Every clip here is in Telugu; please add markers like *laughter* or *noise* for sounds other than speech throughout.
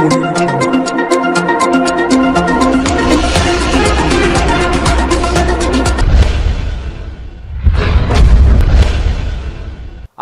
Thank you.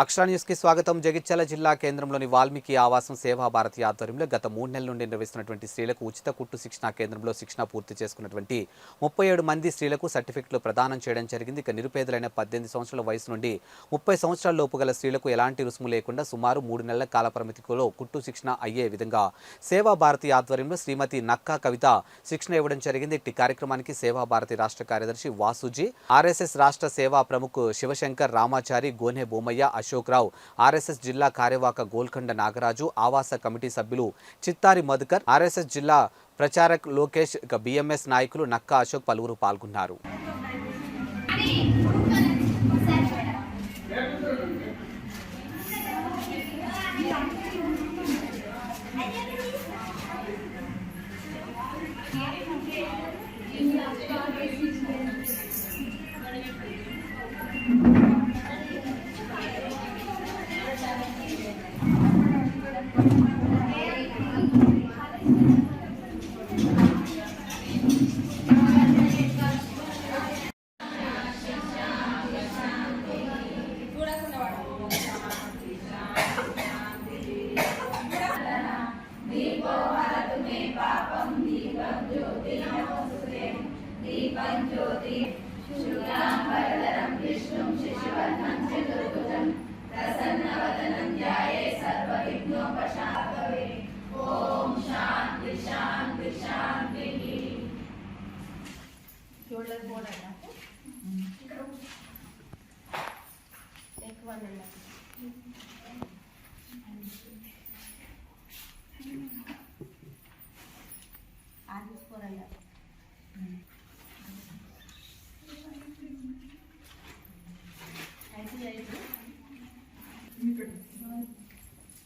అక్షరా న్యూస్కి స్వాగతం. జగిత్యాల జిల్లా కేంద్రంలోని వాల్మీకి ఆవాసం సేవా భారతి ఆధ్వర్యంలో గత మూడు నెలల నుండి నిర్వహిస్తున్నటువంటి స్త్రీలకు ఉచిత కుట్టు శిక్షణ కేంద్రంలో శిక్షణ పూర్తి చేసుకున్నటువంటి ముప్పై ఏడు మంది స్త్రీలకు సర్టిఫికెట్లు ప్రదానం చేయడం జరిగింది. ఇక నిరుపేదలైన పద్దెనిమిది సంవత్సరాల వయసు నుండి ముప్పై సంవత్సరాల లోపు గల స్త్రీలకు ఎలాంటి రుసుము లేకుండా సుమారు మూడు నెలల కాలపరిమితిలో కుట్టు శిక్షణ అయ్యే విధంగా సేవా భారతి ఆధ్వర్యంలో శ్రీమతి నక్కా కవిత శిక్షణ ఇవ్వడం జరిగింది. ఇట్టి కార్యక్రమానికి సేవా భారతి రాష్ట్ర కార్యదర్శి వాసుజీ ఆర్ఎస్ఎస్ రాష్ట్ర సేవా ప్రముఖ్ శివశంకర్ రామాచారి గోనె బొమ్మయ్య అశోక్ రావు ఆర్ఎస్ఎస్ జిల్లా కార్యవాహక గోల్కొండ నాగరాజు ఆవాస కమిటీ సభ్యులు చిత్తారి మధుకర్ ఆర్ఎస్ఎస్ జిల్లా ప్రచారక్ లోకేష్ ఇక బిఎంఎస్ నాయకులు నక్కా అశోక్ పలువురు పాల్గొన్నారు.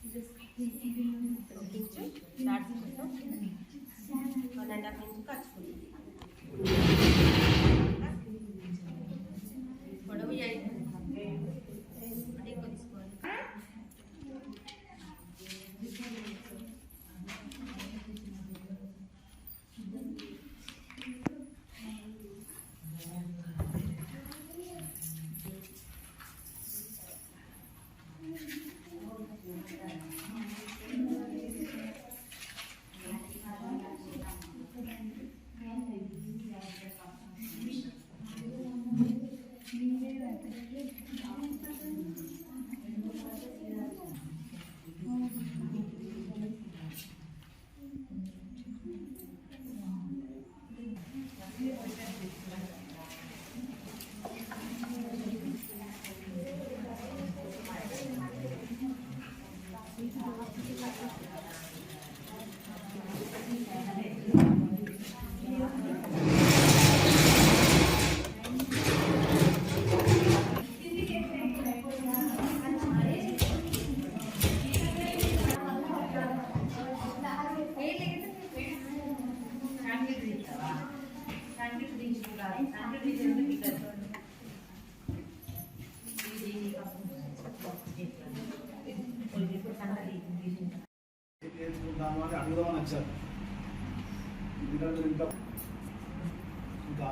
This is the picture. That's the photo.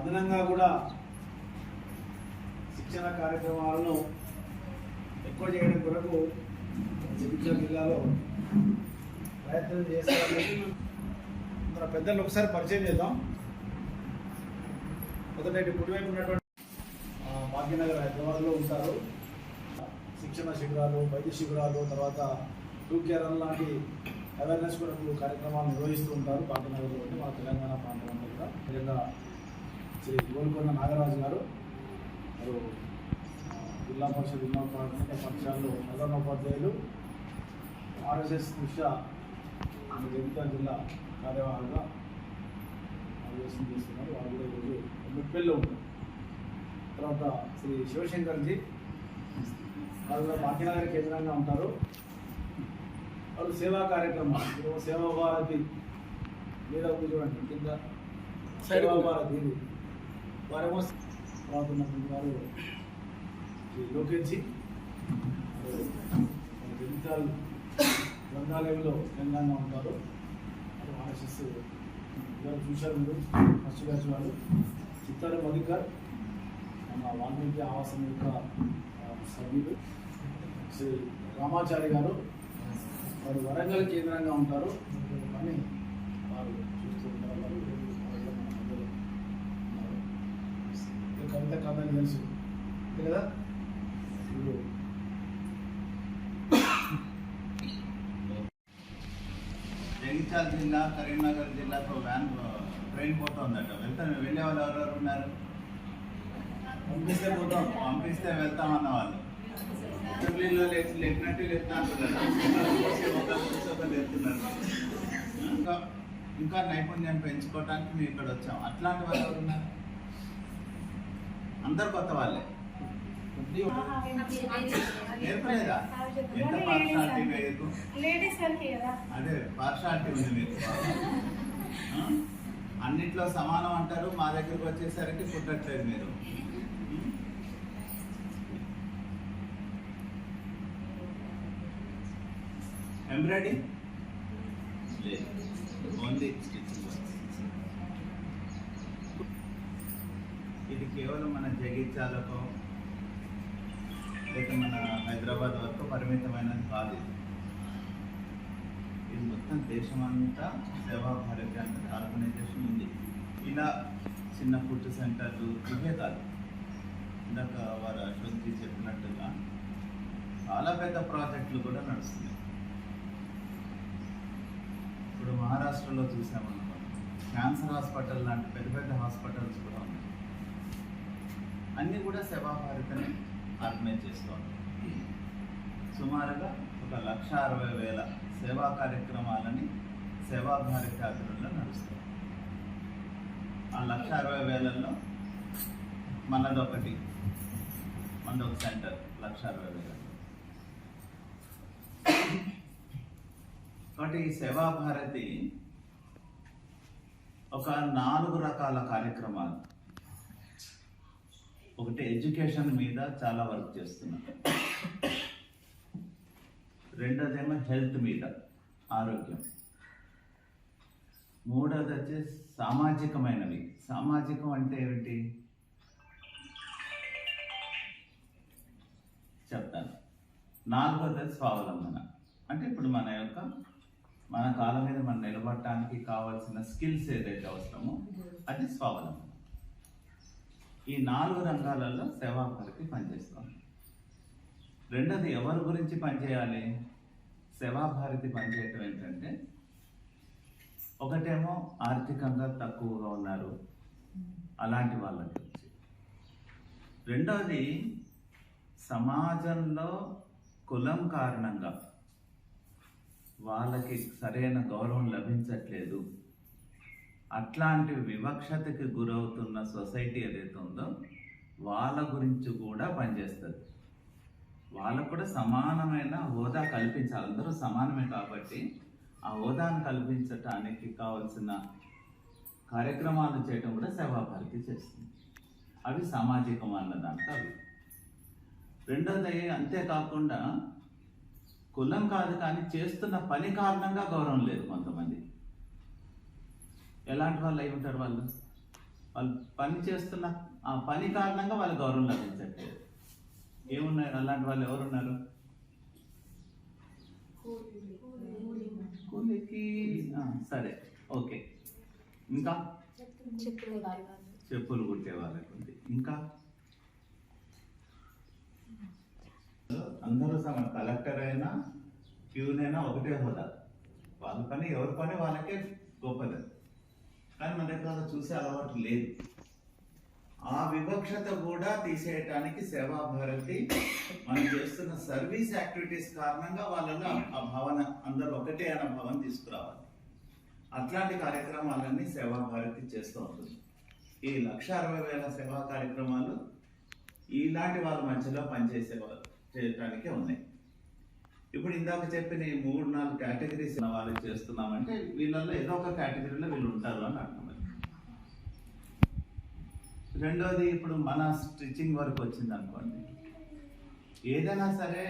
అదనంగా కూడా శిక్షణ కార్యక్రమాలను ఎక్కువ చేయడం కొరకు జగిత్యాల జిల్లాలో ప్రయత్నం చేస్తారనేది మన పెద్దలు ఒకసారి పరిచయం చేద్దాం. మొదటి కుడివైపు ఉన్నటువంటి భాగ్యనగర్ హైదరాబాద్లో ఉంటారు. శిక్షణ శిబిరాలు వైద్య శిబిరాలు తర్వాత టూ కేర్ లాంటి అవేర్నెస్ కూడా కార్యక్రమాలు నిర్వహిస్తూ ఉంటారు. భాగ్యనగర్లో ఉండి మన తెలంగాణ ప్రాంతంలో కూడా. ముఖ్యంగా శ్రీ గోల్కొండ నాగరాజు గారు వారు జిల్లా పరిషత్ ఉన్నత పక్షాల్లో ప్రధానోపాధ్యాయులు ఆర్ఎస్ఎస్ దృష్ట్యా మన జగిత్యాల జిల్లా కార్యవాహకుగా ఆలోచన చేస్తున్నారు. వారు కూడా ఈరోజు ముప్పెల్లో ఉంటారు తర్వాత శ్రీ శివశంకర్జీ వారు కూడా భాగ్యనగర్ కేంద్రంగా ఉంటారు. వాళ్ళు సేవా కార్యక్రమాలు సేవా భారతి ఉంది చూడండి కింద సేవా భారతి. ఇది వారేమో తర్వాత ఉన్నటువంటి వారు లోకేష్జీ గ్రంథాలయంలో తెలంగాణ ఉంటారు. బ్యాచెస్ ఇద్దరు చూశారు మీరు. ఫస్ట్ బ్యాచ్ వాళ్ళు చిత్తారు మధుకర్ మన వాల్మీకి ఆవాసం యొక్క సభ్యులు. శ్రీ రామాచారి గారు. వారు వరంగల్ కేంద్రంగా ఉంటారు. కానీ వారు చూస్తూ ఉంటారు వారు వాళ్ళ మన మధ్యలో ఉన్నారు. కవిత కథ తెలుసు కదా? జగిత్యాల జిల్లా కరీంనగర్ జిల్లాకు వ్యాన్ ట్రైన్ పోతుందట. వెళ్తాను. వెళ్ళే వాళ్ళు ఎవరెవరు ఉన్నారు? పంపిస్తే పోతాం. పంపిస్తే వెళ్తామన్న వాళ్ళు అసెంబ్లీలో లేచి లేపినట్టు లేపుతా అంటున్నారు లేపుతున్నారు ఇంకా ఇంకా నైపుణ్యం పెంచుకోవడానికి మేము ఇక్కడ వచ్చాం. అట్లాంటి వాళ్ళు ఎవరు ఉన్నారు? అందరు కొత్త వాళ్ళే. నేర్పలేదా ఎంత పార్షాలిటీ అదే పార్షాలిటీ ఉంది మీకు? *laughs* అన్నిట్లో సమానం అంటారు మా దగ్గరకు వచ్చేసరికి పుట్టట్లేదు మీరు. ఎంబ్రాయిడింగ్ లేదు. Only stitching. ఇది కేవలం మన జగిత్యాలకు లేక మన హైదరాబాద్ వరకు పరిమితమైనది కాదు. ఇది మొత్తం దేశమంతా సేవా భారతి అంటే ఆర్గనైజేషన్ ఉంది. ఇలా చిన్న ఫుడ్ సెంటర్లు ఇవే కాదు. ఇందాక వారు అశోక్జీ చెప్పినట్టుగా చాలా పెద్ద ప్రాజెక్టులు కూడా నడుస్తున్నాయి. ఇప్పుడు మహారాష్ట్రలో చూసామనుకో క్యాన్సర్ హాస్పిటల్ లాంటి పెద్ద పెద్ద హాస్పిటల్స్ కూడా అన్నీ కూడా సేవా భారతిని ఆర్గనైజ్ చేస్తూ సుమారుగా ఒక లక్ష అరవై వేల సేవా కార్యక్రమాలని సేవా భారతి ఆధ్వర్యంలో నడుస్తాయి. ఆ లక్ష అరవై వేలలో మనదొకటి మనదొక సెంటర్ లక్ష అరవై వేల. కాబట్టి ఈ సేవా భారతి ఒక నాలుగు రకాల కార్యక్రమాలు. ఒకటి ఎడ్యుకేషన్ మీద చాలా వర్క్ చేస్తున్నాం. రెండోదేమో హెల్త్ మీద ఆరోగ్యం. మూడోది వచ్చేసి సామాజికమైనవి. సామాజికం అంటే ఏమిటి? చెప్తాను. నాలుగోది స్వావలంబన. అంటే ఇప్పుడు మన యొక్క మన కాలం మీద మనం నిలబడటానికి కావాల్సిన స్కిల్స్ ఏదైతే అవసరమో అది స్వావలంబన. ఈ నాలుగు రంగాలలో సేవా భారతి పనిచేస్తాం. రెండోది ఎవరి గురించి పనిచేయాలి? సేవా భారతి పనిచేయటం ఏంటంటే ఒకటేమో ఆర్థికంగా తక్కువగా ఉన్నారు. అలాంటి వాళ్ళ గురించి. రెండవది సమాజంలో కులం కారణంగా వాళ్ళకి సరైన గౌరవం లభించట్లేదు. అట్లాంటి వివక్షతకి గురవుతున్న సొసైటీ ఏదైతే ఉందో వాళ్ళ గురించి కూడా పనిచేస్తుంది. వాళ్ళకు కూడా సమానమైన హోదా కల్పించాలి. అందరూ సమానమే కాబట్టి ఆ హోదాను కల్పించటానికి కావలసిన కార్యక్రమాలు చేయటం కూడా సేవాభారతి చేస్తుంది. అవి సామాజికం అన్న దాంట్లో అవి. రెండోది అంతేకాకుండా కులం కాదు కానీ చేస్తున్న పని కారణంగా గౌరవం లేదు కొంతమంది ఎలాంటి వాళ్ళు అయి ఉంటారు వాళ్ళు? వాళ్ళు పని చేస్తున్న ఆ పని కారణంగా వాళ్ళ గౌరవం లభించట్లేదు. ఏమున్నారు అలాంటి వాళ్ళు ఎవరున్నారు? కూలికి సరే ఓకే. ఇంకా? చెప్పులు కుట్టే వాళ్ళకి ఉంది ఇంకా? అందరూ సమ కలెక్టర్ అయినా ప్యూన్ అయినా ఒకటే హోదా. వాళ్ళ పని ఎవరి పని వాళ్ళకే గొప్పది. కానీ మన దగ్గర చూసే అలవాటు లేదు. ఆ వివక్షత కూడా తీసేయటానికి సేవా భారతి మనం చేస్తున్న సర్వీస్ యాక్టివిటీస్ కారణంగా వాళ్ళలో ఆ భావన అందరూ ఒకటే అన్న భావన తీసుకురావాలి. అట్లాంటి కార్యక్రమాలన్నీ సేవా భారతి చేస్తూ ఉంటుంది. ఈ లక్ష అరవై వేల సేవా కార్యక్రమాలు ఇలాంటి వాళ్ళ మధ్యలో పనిచేసే వాళ్ళు చేయటానికే ఉన్నాయి. ఇప్పుడు ఇందాక చెప్పిన ఈ మూడు నాలుగు కేటగిరీస్ వాళ్ళు చేస్తున్నామంటే వీళ్ళల్లో ఏదో ఒక కేటగిరీలో వీళ్ళు ఉంటారు అని అర్థం రెండోది ఇప్పుడు మన స్టిచ్చింగ్ వర్క్ వచ్చింది అనుకోండి. ఏదైనా సరే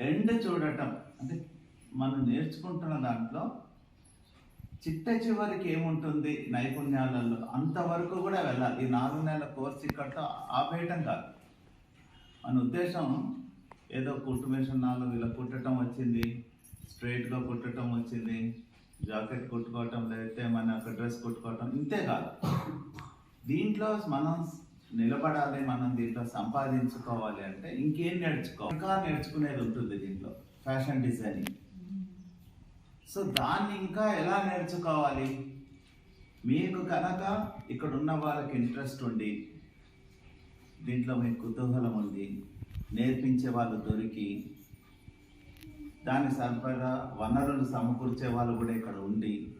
ఎండ్ చూడటం అంటే మనం నేర్చుకుంటున్న దాంట్లో చిట్ట చివరికి ఏముంటుంది నైపుణ్యాలలో? అంతవరకు కూడా వెళ్ళాలి. ఈ నాలుగు నెలల కోర్స్ ఇక్కడతో ఆపేయటం కాదు. మన ఉద్దేశం ఏదో కుట్టు మిషన్ నాలుగు ఇలా కుట్టడం వచ్చింది. స్ట్రైట్గా కుట్టడం వచ్చింది. జాకెట్ కుట్టుకోవటం లేకపోతే మన ఒక డ్రెస్ కుట్టుకోవటం ఇంతే కాదు. దీంట్లో మనం నిలబడాలి మనం దీంట్లో సంపాదించుకోవాలి అంటే ఇంకేం నేర్చుకో ఇంకా నేర్చుకునేది ఉంటుంది దీంట్లో ఫ్యాషన్ డిజైనింగ్. సో దాన్ని ఇంకా ఎలా నేర్చుకోవాలి? మీకు కనుక ఇక్కడ ఉన్న వాళ్ళకి ఇంట్రెస్ట్ ఉండి దీంట్లో మీకు కుతూహలం ఉంది నేర్పించే వాళ్ళు దొరికి దాని సరిపడా వనరులు సమకూర్చే వాళ్ళు కూడా ఇక్కడ ఉండి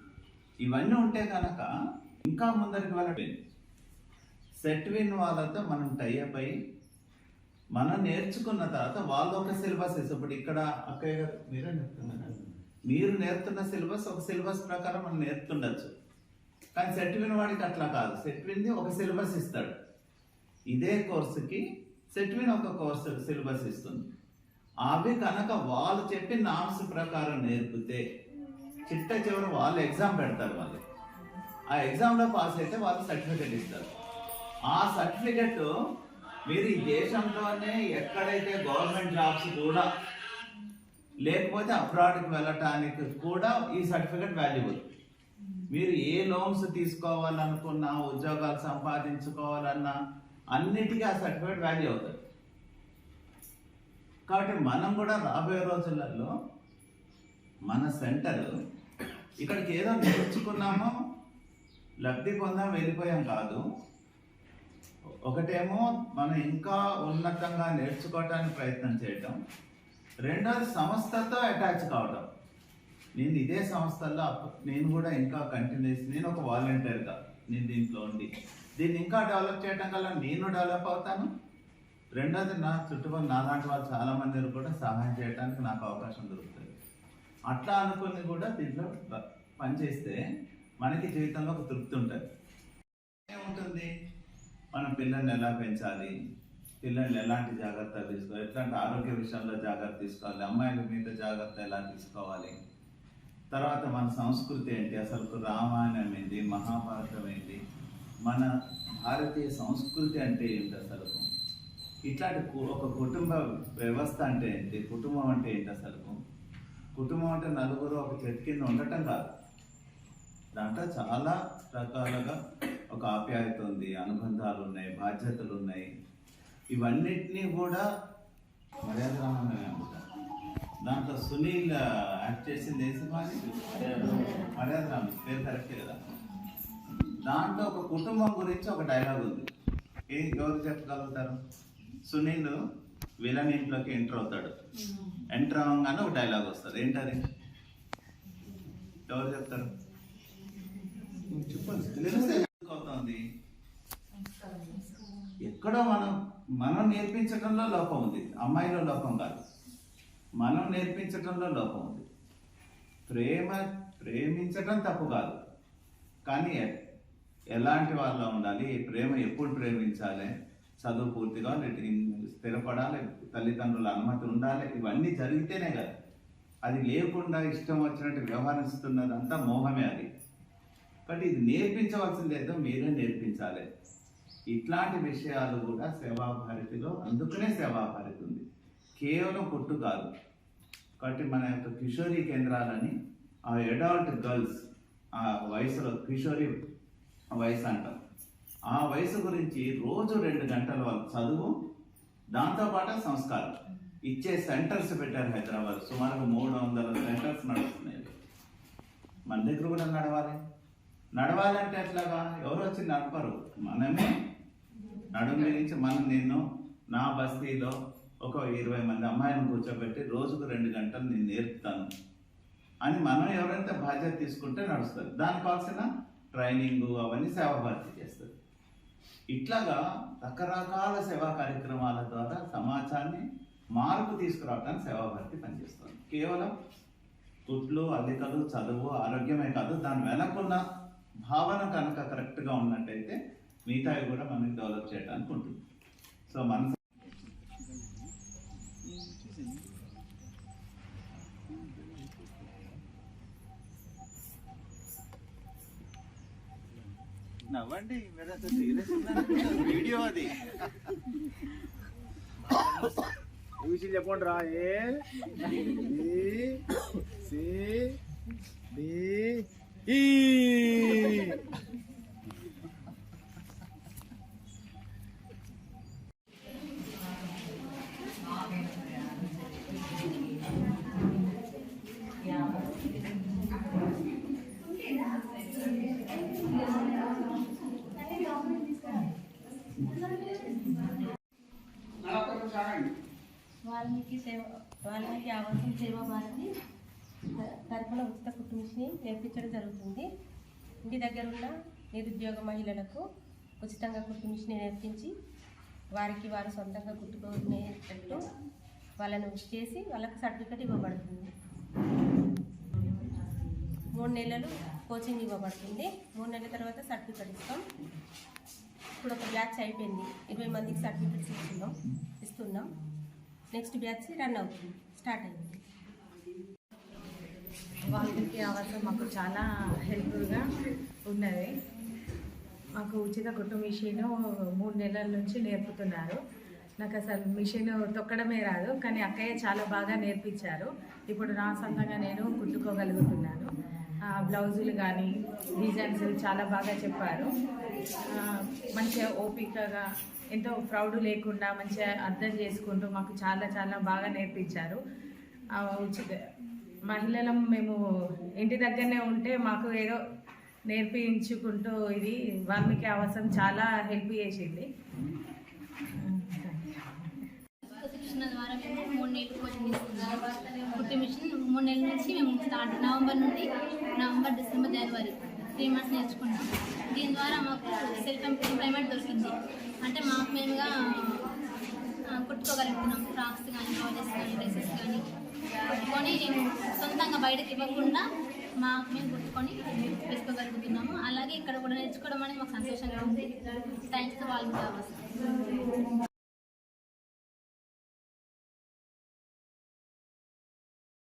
ఇవన్నీ ఉంటే కనుక ఇంకా ముందరికి వెళ్ళండి. సెట్ విన్ వాళ్ళతో మనం టైఅప్ అయ్యి మనం నేర్చుకున్న తర్వాత వాళ్ళు ఒక సిలబస్ ఇస్తారు ఇప్పుడు ఇక్కడ అక్కయ్య గారు మీరే నేర్పుతున్నారు. మీరు నేర్పుతున్న సిలబస్ ఒక సిలబస్ ప్రకారం మనం నేర్పుతుండొచ్చు. కానీ సెట్ విన్ వాడికి అట్లా కాదు. సెట్ విన్ది ఒక సిలబస్ ఇస్తాడు. ఇదే కోర్సుకి సెట్విన్ ఒక కోర్సు సిలబస్ ఇస్తుంది. అవి కనుక వాళ్ళు చెప్పి నామ్స్ ప్రకారం నేర్పితే చిట్ట చివరి వాళ్ళు ఎగ్జామ్ పెడతారు వాళ్ళు ఆ ఎగ్జామ్లో పాస్ అయితే వాళ్ళు సర్టిఫికెట్ ఇస్తారు. ఆ సర్టిఫికెట్ మీరు ఈ దేశంలోనే ఎక్కడైతే గవర్నమెంట్ జాబ్స్ కూడా లేకపోతే అబ్రాడ్కి వెళ్ళటానికి కూడా ఈ సర్టిఫికెట్ వాల్యుబుల్ మీరు ఏ లోన్స్ తీసుకోవాలనుకున్నా ఉద్యోగాలు సంపాదించుకోవాలన్నా అన్నిటికీ ఆ సర్టిఫికేట్ వాల్యూ అవుతుంది. కాబట్టి మనం కూడా రాబోయే రోజులలో మన సెంటర్ ఇక్కడికి ఏదో నేర్చుకున్నామో లబ్ధి పొందాం వెళ్ళిపోయాం కాదు. ఒకటేమో మనం ఇంకా ఉన్నతంగా నేర్చుకోవటానికి ప్రయత్నం చేయటం. రెండోది సంస్థతో అటాచ్ కావడం నేను ఇదే సంస్థల్లో నేను కూడా ఇంకా కంటిన్యూస్ నేను ఒక వాలంటీర్గా నేను దీంట్లో ఉండి. దీన్ని ఇంకా డెవలప్ చేయడం వల్ల నేను డెవలప్ అవుతాను. రెండోది నా చుట్టుపక్కల నా లాంటి వాళ్ళు చాలా మంది కూడా సహాయం చేయడానికి నాకు అవకాశం దొరుకుతుంది. అట్లా అనుకుని కూడా దీంట్లో పనిచేస్తే మనకి జీవితంలో ఒక తృప్తి ఉంటుంది. ఏముంటుంది? మనం పిల్లల్ని ఎలా పెంచాలి? పిల్లల్ని ఎలాంటి జాగ్రత్తలు తీసుకోవాలి? ఎట్లాంటి ఆరోగ్య విషయంలో జాగ్రత్త తీసుకోవాలి? అమ్మాయిల మీద జాగ్రత్త ఎలా తీసుకోవాలి? తర్వాత మన సంస్కృతి ఏంటి? అసలు రామాయణం ఏంటి? మహాభారతం ఏంటి? మన భారతీయ సంస్కృతి అంటే ఏంటి అసలు? ఇట్లాంటి కు- ఒక కుటుంబ వ్యవస్థ అంటే ఏంటి? కుటుంబం అంటే ఏంటి అసలు? కుటుంబం అంటే నలుగురు ఒక చెట్టు కింద ఉండటం కాదు. దాంట్లో చాలా రకాలుగా ఒక ఆప్యాయత ఉంది అనుబంధాలు ఉన్నాయి బాధ్యతలు ఉన్నాయి. ఇవన్నిటినీ కూడా మర్యాద రామాయణమే అనుకుంటా దాంట్లో సునీల్ యాక్ట్ చేసింది ఏ సినిమా అది? మర్యాద రామ పేరు కరెక్టే కదా. దాంట్లో ఒక కుటుంబం గురించి ఒక డైలాగ్ ఉంది. ఏ ఎవరు చెప్పగలుగుతారు? సునీల్ విలన్ ఇంట్లోకి ఎంటర్ అవుతాడు. ఎంటర్ అవ్వగానే ఒక డైలాగ్ వస్తుంది. ఏంటది? ఎవరు చెప్తారు? తెలిస్తే ఎందుకు అవుతుంది? ఎక్కడో మనం మనం నేర్పించడంలో లోపం ఉంది. అమ్మాయిలో లోపం కాదు. మనం నేర్పించడంలో లోపం ఉంది. ప్రేమ ప్రేమించటం తప్పు కాదు. కానీ ఎలాంటి వాళ్ళ ఉండాలి? ప్రేమ ఎప్పుడు ప్రేమించాలి? చదువు పూర్తిగా స్థిరపడాలి తల్లిదండ్రుల అనుమతి ఉండాలి? ఇవన్నీ జరిగితేనే కదా. అది లేకుండా ఇష్టం వచ్చినట్టు వ్యవహరిస్తున్నదంతా మోహమే అది. కాబట్టి ఇది నేర్పించవలసింది ఏదో మీరే నేర్పించాలి. ఇట్లాంటి విషయాలు కూడా సేవాభారతిలో అందుకనే సేవాభారతి ఉంది. కేవలం కొట్టు కాదు. కాబట్టి మన యొక్క కిషోరీ కేంద్రాలని ఆ అడాల్ట్ గర్ల్స్ ఆ వయసులో కిషోరీ వయసు అంటాం. ఆ వయసు గురించి రోజు రెండు గంటల వాళ్ళు చదువు దాంతోపాటు సంస్కారం. ఇచ్చే సెంటర్స్ పెట్టారు హైదరాబాద్. సుమారు మూడు వందల సెంటర్స్ నడుస్తున్నాయి మన దగ్గర కూడా నడవాలి. నడవాలంటే ఎట్లాగా? ఎవరు వచ్చి నడపరు? మనమే. నడుము నుంచి మనం నేను నా బస్తీలో ఒక ఇరవై మంది అమ్మాయిలను కూర్చోబెట్టి రోజుకు రెండు గంటలు నేను నేర్పుతాను అని మనం ఎవరైతే బాధ్యత తీసుకుంటే నడుస్తుంది. దానికి కావాల్సిన ట్రైనింగ్ అవన్నీ సేవా భారతి చేస్తుంది. ఇట్లాగా రకరకాల సేవా కార్యక్రమాల ద్వారా సమాజాన్ని మార్పు తీసుకురావడానికి సేవా భారతి పనిచేస్తుంది. కేవలం కుట్లు అల్లికలు చదువు ఆరోగ్యమే కాదు దాని వెనకున్న భావన కనుక కరెక్ట్గా ఉన్నట్టయితే మిగతావి కూడా మనకి డెవలప్ చేయడానికి ఉంటుంది. సో మన నవ్వండి మీరు సీరియస్ వీడియో అది. చూసి చెప్పండి రా. ఏ సి డి ఈ వాల్మీకి సేవ వాల్మీకి ఆవాసం సేవా భారతి త- తరపున ఉచిత కుట్టు మిషన్ని నేర్పించడం జరుగుతుంది ఇంటి దగ్గర ఉన్న నిరుద్యోగ మహిళలకు ఉచితంగా కుట్టు మిషన్ నేర్పించి వారికి వారు సొంతంగా కుట్టుకునేటట్టు వాళ్ళను చేసి వాళ్ళకు సర్టిఫికెట్ ఇవ్వబడుతుంది. మూడు నెలలు కోచింగ్ ఇవ్వబడుతుంది. మూడు నెలల తర్వాత సర్టిఫికెట్ ఇస్తాం. ఇప్పుడు ఒక బ్యాచ్ అయిపోయింది. ఇరవై మందికి సర్టిఫికెట్స్ ఇస్తున్నాం. ఇస్తున్నాం. నెక్స్ట్ బ్యాచ్ రన్ అవుతుంది. స్టార్ట్ అయింది వాళ్ళకి అవసరం మాకు చాలా హెల్ప్ఫుల్గా ఉన్నది. మాకు ఉచిత కుట్టు మిషన్ మూడు నెలల నుంచి నేర్పుతున్నారు. నాకు అసలు మిషన్ తొక్కడమే రాదు కానీ అక్కయ్య చాలా బాగా నేర్పించారు. ఇప్పుడు నా సొంతంగా నేను కుట్టుకోగలుగుతున్నాను. బ్లౌజులు కానీ డిజైన్స్ చాలా బాగా చెప్పారు. మంచిగా ఓపికగా ఎంతో ప్రౌడ్ లేకుండా మంచిగా అర్థం చేసుకుంటూ మాకు చాలా చాలా బాగా నేర్పించారు. ఉచిత మహిళలం మేము ఇంటి దగ్గరనే ఉంటే మాకు ఏదో నేర్పించుకుంటూ ఇది వాల్మీకి ఆవాసం చాలా హెల్ప్ చేసింది. శిక్షణ ద్వారా మేము మూడు నెలలు కోచింగ్ కుట్టి మిషన్ మూడు నెలల నుంచి మేము స్టార్ట్ నవంబర్ నుండి నవంబర్ డిసెంబర్ జనవరి త్రీ మంత్స్ నేర్చుకున్నాం దీని ద్వారా మాకు సెల్ఫ్ ఎంప్లాయ్మెంట్ దొరికింది. అంటే మాకు మేముగా కుట్టుకోగలుగుతున్నాం. ఫ్రాక్స్ కానీ బ్లౌజెస్ కానీ డ్రెస్సెస్ కానీ కుట్టుకొని సొంతంగా బయటకు ఇవ్వకుండా మా మేము గుర్తుకొని తీసుకోగలుగుతున్నాము అలాగే ఇక్కడ కూడా నేర్చుకోవడం అనేది మాకు సంతోషంగా ఉంది. థ్యాంక్స్ వాళ్ళకి కావాలి